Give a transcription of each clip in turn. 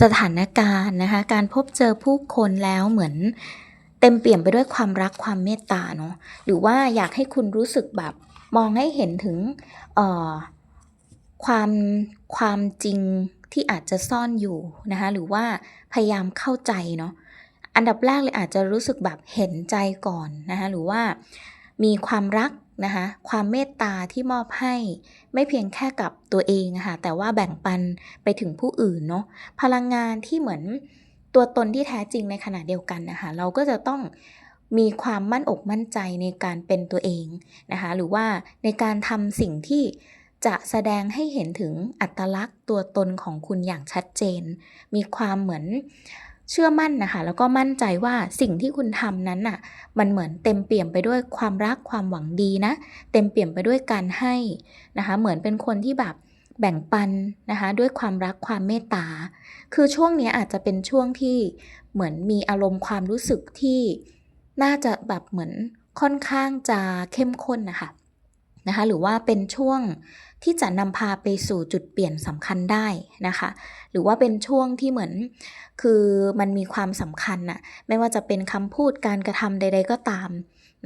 สถานการณ์นะคะ การพบเจอผู้คนแล้วเหมือนเต็มเปี่ยมไปด้วยความรักความเมตตาเนาะหรือว่าอยากให้คุณรู้สึกแบบมองให้เห็นถึงเอ่อความความจริงที่อาจจะซ่อนอยู่นะคะ หรือว่าพยายามเข้าใจเนาะอันดับแรกเลยอาจจะรู้สึกแบบเห็นใจก่อนนะคะหรือว่า มีความรักนะคะความเมตตาที่มอบให้ไม่เพียงแค่กับตัวเองะค่ะแต่ว่าแบ่งปันไปถึงผู้อื่นเนาะพลังงานที่เหมือนตัวตนที่แท้จริงในขณะเดียวกันนะคะเราก็จะต้องมีความมั่นอกมั่นใจในการเป็นตัวเองนะคะหรือว่าในการทำสิ่งที่จะแสดงให้เห็นถึงอัตลักษณ์ตัวตนของคุณอย่างชัดเจน มีความเหมือน เชื่อมั่นนะคะแล้วก็มั่นใจว่าสิ่งที่คุณทำนั้นน่ะมันเหมือนเต็มเปี่ยมไปด้วยความรักความหวังดีนะ เต็มเปี่ยมไปด้วยการให้นะคะเหมือนเป็นคนที่แบบแบ่งปันนะคะด้วยความรักความเมตตา คือช่วงนี้อาจจะเป็นช่วงที่เหมือนมีอารมณ์ความรู้สึกที่น่าจะแบบเหมือนค่อนข้างจะเข้มข้นนะคะ นะคะหรือว่าเป็นช่วงที่จะนำพาไปสู่จุดเปลี่ยนสำคัญได้นะคะ หรือว่าเป็นช่วงที่เหมือนคือมันมีความสำคัญน่ะไม่ว่าจะเป็นคำพูดการกระทำใด ๆก็ตาม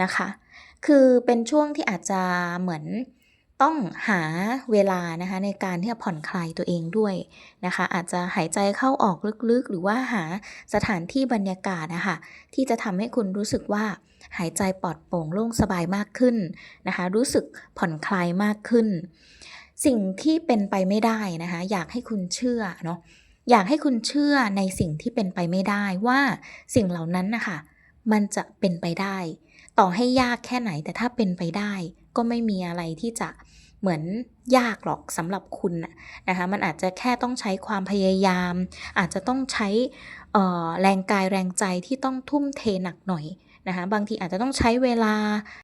นะคะ คือเป็นช่วงที่อาจจะเหมือน ต้องหาเวลานะคะในการที่จะผ่อนคลายตัวเองด้วยนะคะ อาจจะหายใจเข้าออกลึกๆ หรือว่าหาสถานที่บรรยากาศนะคะที่จะทำให้คุณรู้สึกว่าหายใจปลอดโปร่งโล่งสบายมากขึ้นนะคะ รู้สึกผ่อนคลายมากขึ้น สิ่งที่เป็นไปไม่ได้นะคะ อยากให้คุณเชื่อเนาะอยากให้คุณเชื่อในสิ่งที่เป็นไปไม่ได้ว่าสิ่งเหล่านั้นนะคะมันจะเป็นไปได้ ต่อให้ยากแค่ไหนแต่ถ้าเป็นไปได้ ก็ไม่มีอะไรที่จะเหมือนยากหรอกสำหรับคุณนะคะมันอาจจะแค่ต้องใช้ความพยายาม อาจจะต้องใช้แรงกายแรงใจที่ต้องทุ่มเทหนักหน่อยนะคะบางทีอาจจะต้องใช้เวลา